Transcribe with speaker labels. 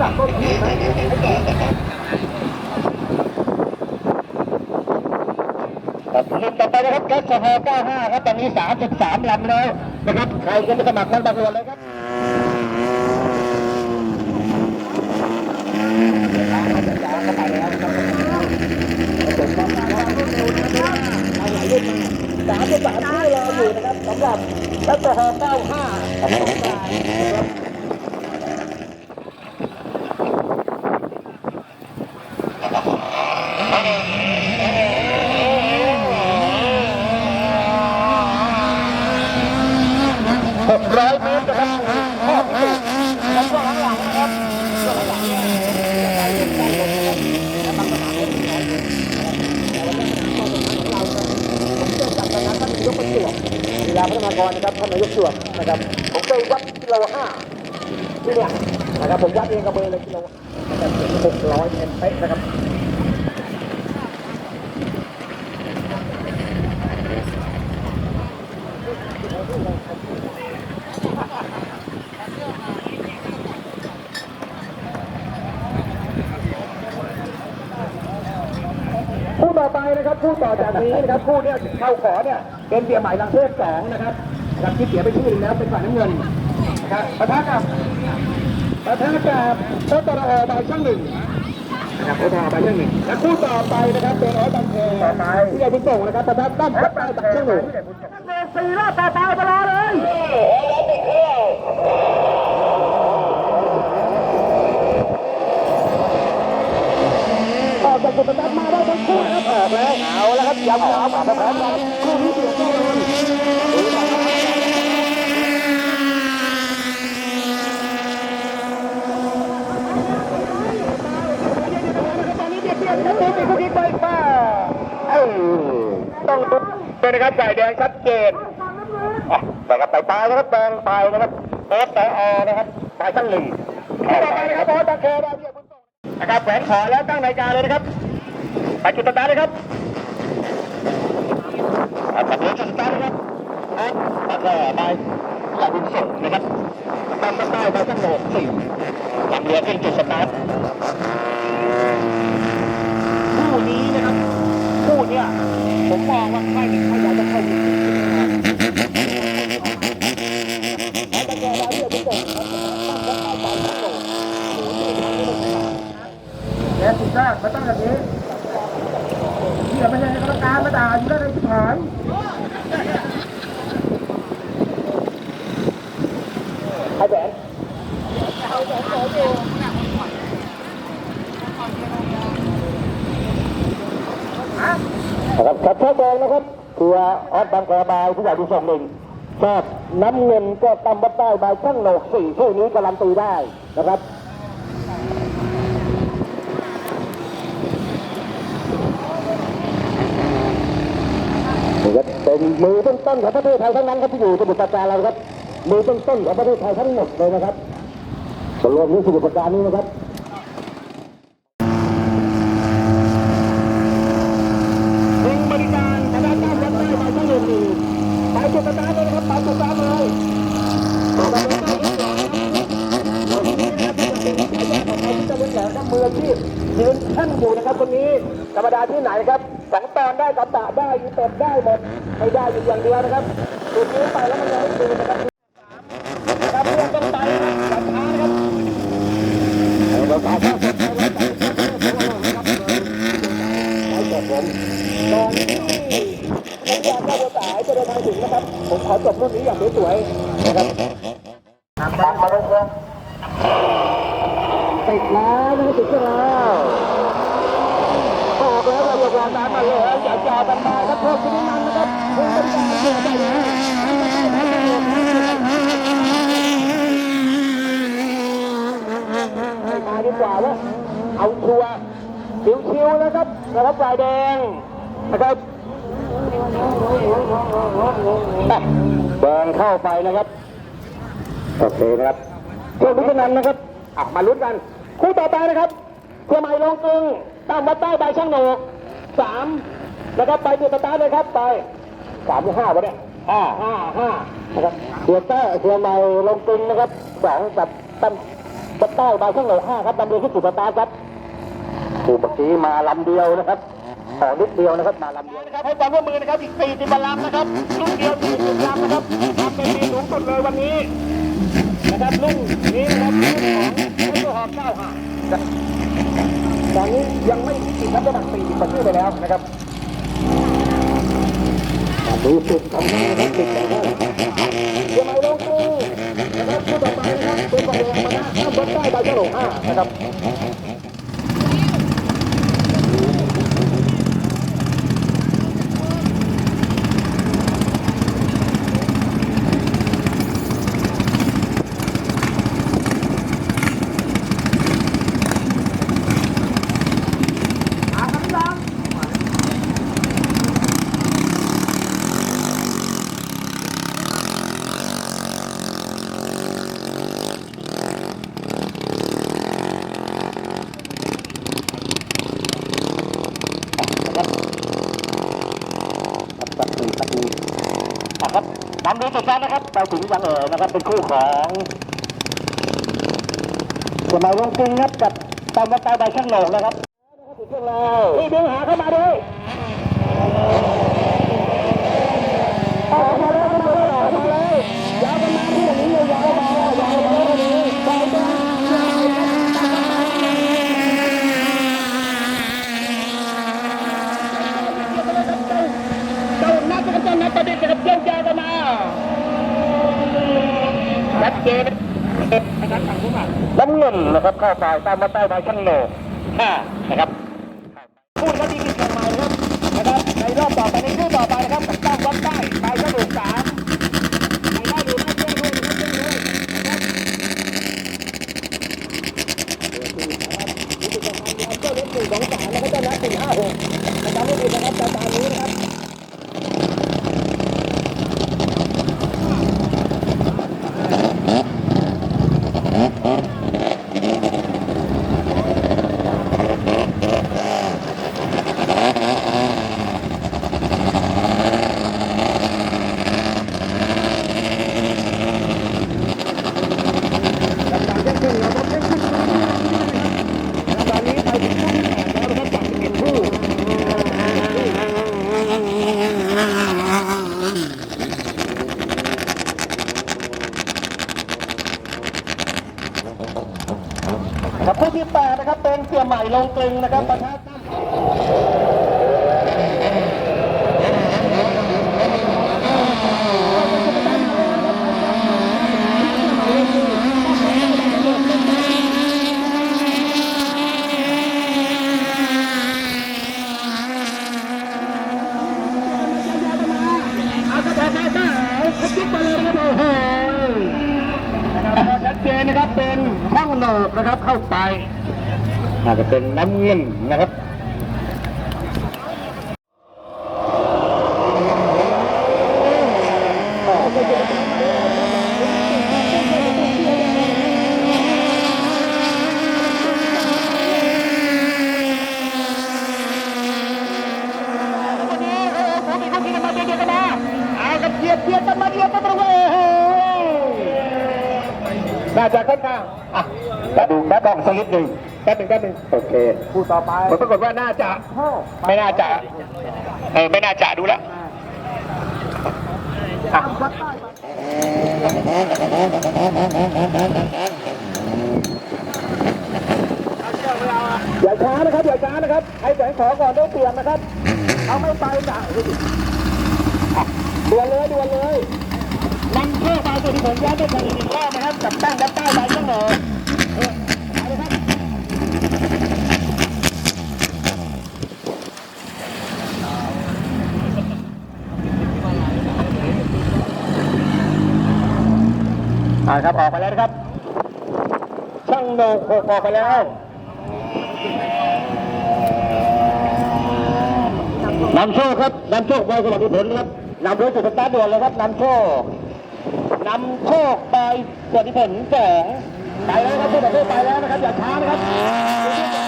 Speaker 1: จักต้นนี้ไหมไอ้แก่
Speaker 2: ครับลำต่อไปนะครับแก๊สโซฮอล์95 ครับ ตอนนี้ 33 ลำแล้วนะครับ ใครจะไปสมัครคนบางส่วนเลยครับ
Speaker 1: สามสิบสามที่รออยู่นะครับสำหรับแอลกอฮอล์95ของสงกรานต์นะครับ
Speaker 2: 600 เมตรนะครับข้อพิสูจน์
Speaker 1: แล้วก็หลังๆนะครับช่วงหลังๆเนี่ยการเล่นการลงนะครับและบางสนามเล่นน้อยลงแต่ว่าในสนามข้อสนามของเราครับผมเจอกับตอนนั้นท่านนายกประจวบาพัฒนากรนะครับท่านนายกประจวบนะครับผมเคยวัดกิโลห้าที่เนี่ยนะครับผมวัดเองกับมือร์เลยกิโลนะครับหกร้อยเมตรเป๊ะนะครับคู่ต่อไปนะครับคู่ต่อจากนี้นะครับคู่เนี่ยเข้าขอเนี่ย เป็นเบียร์ใหม่ลังเทพสองนะครับกับที่เสียไปชื่อหนึงแล้วเป็นฝ่ายน้ำเงินนะครับปะทะกับปะทะกับโตตรอบายช่างหนึ่งนะครับโตตรอบายช่างหนึ่งและคู่ต่อไปนะครับเป็นออสบังแคต่อไปที่ใหญ่บุญส่งนะครับปะทะตั้มพัดใต้ตักช่างหนึ่งสี่รอบต่อไปมารอเลยออกจากจุดประทับมาได้ ทั้งคู่นะครับออกแล้วเอาแล้วครับยำยามาพร้อมกันคู่นี้เสียงแน่นอนตอนนี้เบียดเบียดแล้วตีคู่คิกไปฟ้าเออต้องตุ๊เป็นนะครับฝ่ายแดงชัดเจนอะแต่กับไปตายนะครับแดงตายนะครับโอ๊ตแต่อนะครับตายชั้นหนึ่งต่อไปนะครับโอ๊ตตะแคร์ดาวเบียบุญส่งนะครับแหวนขอแล้วตั้งรายการเลยนะครับ ไปจุดสตาร์ทเลยครับอะตัดเลยจุดสตาร์ทนะครับโอ๊ตตะแคร์ไปขอบคุณส่งนะครับตามมาใต้ไปชั้นโหนสี่ลำเรือขึ้นจุดสตาร์ทคู่นี้นะครับ คู่เนี้ยผมมองว่าใครหนึ่งใครอยากจะเข้าดีแล้วแต่แกเราเนี่ยทุกคนตั้งแต่เข้าไปทุกคนโอ้โหนี่ทางนี้มันขาดแกสุดยอดมาตั้งแบบนี้ที่ไม่ใช่กรรมการมาด่าอยู่ได้ในที่ฐานไอ้แหวน นะครับขับช้าแดงนะครับตัวออสบางกระบายผู้ใหญ่ดูส่งหนึ่งชอบน้ำเงินก็ตำบัดได้ใบช่างโหนกสี่คู่นี้การันตีได้นะครับเป็นมือต้นต้นของประเทศไทยทั้งนั้นครับที่อยู่สมุทรปราการเราครับมือต้นต้นของประเทศไทยทั้งหมดเลยนะครับรวมนี้สมุทรปราการนี้นะครับ หนึ่งบริการคณะก้าววัดได้ไปทั้งหมดหนึ่งไปจุดประทัดเลยนะครับไปจุดประทัดเลยต่อไปเลยนะครับวันนี้นะครับเป็นสายของเราที่จะเป็นแหล่งมืออาชีพยืนแท่นอยู่นะครับคนนี้ธรรมดา ที่ไหนครับสังตอนได้กับตะได้ยูเต็ดได้หมดไม่ได้อยู่อย่างเดียวนะครับจุดนี้ไปแล้วมันยังไม่คืนนะครับครับเพื่อนต้องไปนะครับอย่าช้านะครับเราสามารถไปแล้วไปนะครับไปจบผมตอนที่นักการเจ้าบัวสายจะเดินทางถึงนะครับ ผมขอจบรุ่นนี้อย่างสวยๆนะครับตามมาเลยครับติดแล้วนะครับติดแล้ว ออกแล้วเราจะวางตามมาเลยอย่าจ่ากันมาครับพิ่มขึ้นนิดนึงนะครับเพิ่มบริการเพิ่มได้แล้วให้มาดีกว่าว่าเอาชัวร์ชิวๆนะครับนะครับฝ่ายแดงนะครับแดงเข้าไปนะครับโอเคนะครับเพื่อนพิจนันนะครับอะมาลุ้นกัน คู่ต่อไปนะครับเพื่อใหม่ลงกึ่ง ตามวัดใต้ใบช่างโหนกสามนะครับไปจุดสตาร์ทเลยครับไปสามหรือห้าวะเนี่ยห้าห้าห้านะครับเสือใต้เสือใหม่ลงกึงนะครับสองกับตั้ม
Speaker 2: สตาร์บายช่างโหลห้าครับลำเดียวที่สุดสตาร์ครับถูกเมื่อกี้มาลำเดียวนะครับขอนิดเดียวนะครับมาลำเดียวนะครับให้ความร่วมมือนะครับอีกสี่สิบลำนะครับรุ่นเดียวสี่สิบลำนะครับทำเป็นปีสูงสุดเลยวันนี้นะครับรุ่นนี้นะครับรุ่นของไอ้ตัวหอบเก้าห้า ตอนนี้ยังไม่ติดนับน้ำหนักสี่สิบกว่าชื่อไปแล้วนะครับดูสุดทำงานติดแล้วเดี๋ยวมาลงตู้นะครับผู้ต่อไปนะครับเป็นบอลแรงมานะข้ามบนใต้ใบกระโหลกห้านะครับ นะครับนำดูสุดท้ายนะครับไปถึงยังเอ๋อนะครับ เป็นคู่ของสมัยลงกรุงครับกับตามวัดตายใบช่างโหนกนะครับถึงเครื่องแล้วนี่ดึงหาเข้ามาด้วยออกมาเลยออกมาเลยออกมาเลยยาวกันมาที่อย่างนี้ยาวมายาวมาที่นี้ไปไปเจ้านัดกับเจ้านัดประเด็นกับเจ้าแกกันมาชัดเจน นนะครับข้าวปตามมาใต้ใบช่างโหนกห้านะครับพูดก็ดีกินกันใหม่ครับนะครับในรอบต่อไปในคู่ต่อไปนะครับกับตั้งวัดใต้ไปกระดูกสามไปได้หรือไม่แจ้งด้วยนะครับแจ้งด้วยนะครับรู้สึกจะทำยาวเจ้าเล็กหนึ่งสองสามแล้วก็เจ้านัดสี่ห้าหกนะครับไม่ผิดนะครับตามตามนี้นะครับ ตอนนี้ไปถึงคู่ที่แปดแล้วนะครับจากสิบเอ็ดคู่ ครับคู่ที่แปดนะครับเป็นเสียใหม่ลงกลึงนะครับประทะตั้มเอากระบอกมาได้เขาคิดไปเลยนะครับโอ้โหนะครับชัดเจนนะครับเป็นช่องโหนกนะครับ เข้าไปอาจจะเป็นน้ำเงินนะครับ วันนี้โอ้โหผมมีลูกทีมมาเบียดกันมาเอากันเบียดเบียดกันมาเบียดกันมาเลยโอ้โห น่าจะค่อนข้างอะแป๊บดูแป๊บบอกสักนิดหนึ่งแป๊บหนึ่งแป๊บหนึ่งโอเคพูดต่อไปผลปรากฏว่าน่าจะไม่น่าจะเออไม่น่าจะดูแล้วอะอย่าช้านะครับอย่าช้านะครับใครแสงขอก่อนต้องเปลี่ยนนะครับเอาไม่ไปจ้ะด่วนเลยด่วนเลยนำเพื่อมาตัวที่ผมย้ายได้ไปอีกหนึ่งรอบนะ ครับกับตั้งกับใต้ใบช่างหนอเออเอาเลยครับอ่าครับออกไปแล้วนะครับ ช่างโนกหกออกไปแล้วนำโชคครับนำโชคบอยสวัสดิผลครับนำโดยสุดสตาร์ทด่วนเลยครับนำโชค นำโชคบอยสวัสดีผลสองไปแล้วครับผู้ต่อสู้ไปแล้วนะครับอย่าช้านะครับ